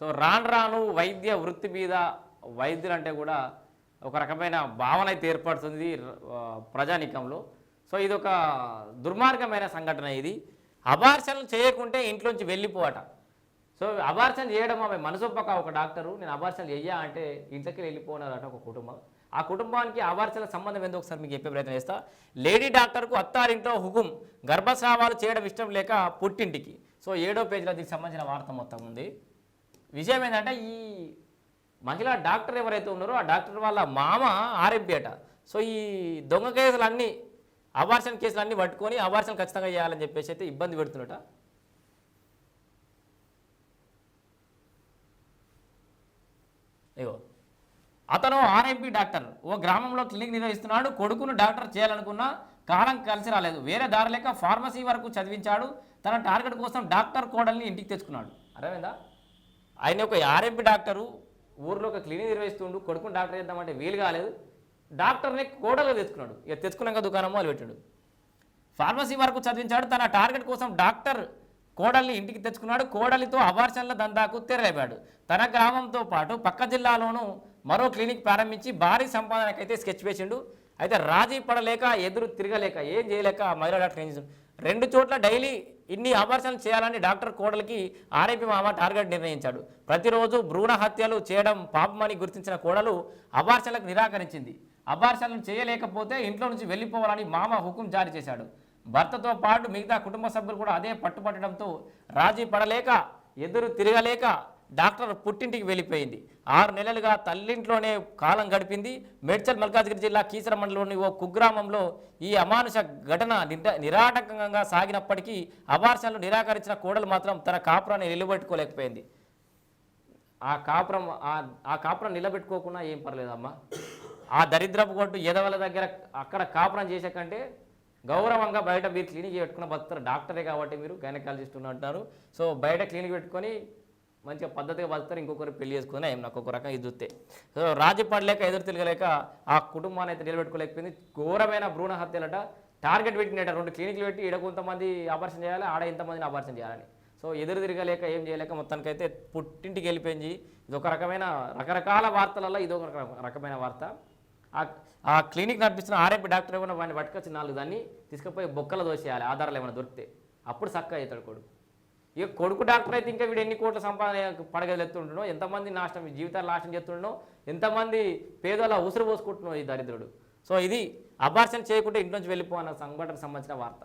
So రాను రాను వైద్య వృత్తి మీద వైద్యులు అంటే కూడా ఒక రకమైన భావన అయితే ఏర్పడుతుంది ప్రజానీకంలో. సో ఇది ఒక దుర్మార్గమైన సంఘటన ఇది. అబార్షన్లు చేయకుంటే ఇంట్లోంచి వెళ్ళిపోవట. సో అబార్షన్ చేయడం ఆమె మనసొప్పక ఒక డాక్టరు నేను అబార్షన్ చెయ్యా అంటే ఇంట్లోకి వెళ్ళిపోనారట ఒక కుటుంబం. ఆ కుటుంబానికి అబార్షన్ల సంబంధం ఏందో ఒకసారి మీకు చెప్పే ప్రయత్నం చేస్తా. లేడీ డాక్టర్కు అత్తారింట్లో హుకుం గర్భస్రావాలు చేయడం ఇష్టం లేక పుట్టింటికి. సో ఏడో పేజీలో దీనికి సంబంధించిన వార్త మొత్తం ఉంది. విషయం ఏంటంటే ఈ మహిళా డాక్టర్ ఎవరైతే ఉన్నారో ఆ డాక్టర్ వాళ్ళ మామ ఆర్ఎంపీ అట. సో ఈ దొంగ కేసులన్నీ అబార్షన్ కేసులన్నీ పట్టుకొని అబార్షన్ ఖచ్చితంగా చేయాలని చెప్పేసి అయితే ఇబ్బంది పెడుతున్నట. ఇగో అతను ఆర్ఎంపీ డాక్టర్. ఓ గ్రామంలో క్లినిక్ నిర్వహిస్తున్నాడు కొడుకును డాక్టర్ చేయాలనుకున్నా కాలం కలిసి రాలేదు. వేరే దారి లేక ఫార్మసీ వరకు చదివించాడు తన టార్గెట్ కోసం డాక్టర్ కోడల్ని ఇంటికి తెచ్చుకున్నాడు. అర్థమైందా? ఆయన ఒక ఆర్ఎంపీ డాక్టరు ఊర్లో ఒక క్లినిక్ నిర్వహిస్తుండు కొడుకుని డాక్టర్ చేద్దామంటే వీలు కాలేదు. డాక్టర్ని కోడలు తెచ్చుకున్నాడు. ఇక తెచ్చుకున్నాక దుకాణం మొదలు పెట్టాడు. ఫార్మసీ వరకు చదివించాడు తన టార్గెట్ కోసం డాక్టర్ కోడల్ని ఇంటికి తెచ్చుకున్నాడు కోడలితో అబార్షన్ల దందాకు తెరలేపాడు. తన గ్రామంతో పాటు పక్క జిల్లాలోనూ మరో క్లినిక్ ప్రారంభించి భారీ సంపాదనకైతే స్కెచ్ వేసిండు. అయితే రాజీ పడలేక ఎదురు తిరగలేక ఏం చేయలేక మహిళా డాక్టర్ ఏం చేసిండు? రెండు చోట్ల డైలీ ఇన్ని ఆపరేషన్లు చేయాలని డాక్టర్ కోడలికి ఆర్ఐపి మామ టార్గెట్ నిర్ణయించాడు. ప్రతిరోజు భ్రూణ హత్యలు చేయడం పాపమని గుర్తించిన కోడలు అబార్షన్లకు నిరాకరించింది. అబార్షన్లు చేయలేకపోతే ఇంట్లో నుంచి వెళ్ళిపోవాలని మామ హుకుం జారీ చేశాడు. భర్తతో పాటు మిగతా కుటుంబ సభ్యులు కూడా అదే పట్టుపట్టడంతో రాజీ పడలేక ఎదురు తిరగలేక డాక్టర్ పుట్టింటికి వెళ్ళిపోయింది. ఆరు నెలలుగా తల్లింట్లోనే కాలం గడిపింది. మేడ్చల్ మల్కాజ్గిరి జిల్లా కీసర మండలంలోని ఓ కుగ్రామంలో ఈ అమానుష ఘటన నిరాటకంగా సాగినప్పటికీ అబార్షన్లు నిరాకరించిన కోడలు మాత్రం తన కాపురాన్ని నిలబెట్టుకోలేకపోయింది. ఆ కాపురం ఆ- ఆ కాపురం నిలబెట్టుకోకుండా ఏం పర్లేదమ్మా. ఆ దరిద్రపు కొట్టు ఎదవల దగ్గర అక్కడ కాపురం చేసే కంటే గౌరవంగా బయట మీరు క్లినిక్ పెట్టుకున్న బతుకుతారు. డాక్టరే కాబట్టి మీరు గైనకాలజిస్ట్ అంటారు సో బయట క్లినిక్ పెట్టుకొని మంచిగా పద్ధతిగా బతుకుతారు ఇంకొకరు పెళ్ళి చేసుకుని ఏం నాకు ఒక రకం ఎదురుతే. సో రాజు పడలేక ఎదురు తిరగలేక ఆ కుటుంబాన్ని అయితే నిలబెట్టుకోలేకపోయింది. ఘోరమైన భ్రూణ హత్యలట. టార్గెట్ పెట్టినట రెండు క్లినిక్లు పెట్టి ఈడ కొంతమంది ఆపరేషన్ చేయాలి ఆడ ఇంతమందిని ఆపరేషన్ చేయాలని. సో ఎదురు తిరగలేక ఏం చేయలేక మొత్తానికైతే పుట్టింటికి వెళ్ళిపోయింది. ఇది ఒక రకమైన రకరకాల వార్తలలో ఇది ఒక రక- రకమైన వార్త. ఆ- ఆ క్లినిక్ నడిపిస్తున్న ఆర్ఎంపీ డాక్టర్ ఏమైనా వాడిని పట్టుకొచ్చి నాలుగు దాన్ని తీసుకుపోయి బొక్కలు దోసేయాలి ఆధారాలు ఏమైనా దొరికితే. అప్పుడు చక్కగా అవుతాడు కొడుకు. ఇక కొడుకు డాక్టర్ అయితే ఇంకా వీడు ఎన్ని కోట్ల సంపాదన పడగలు ఎంతమంది నాశనం జీవితాలు నాశనం చేస్తుండో ఎంతమంది పేదల ఉసురు పోసుకుంటున్నావు ఈ దరిద్రుడు. సో ఇది అబార్షన్ చేయకుండా ఇంటి నుంచి వెళ్ళిపోన్న సంఘటనకు సంబంధించిన వార్త.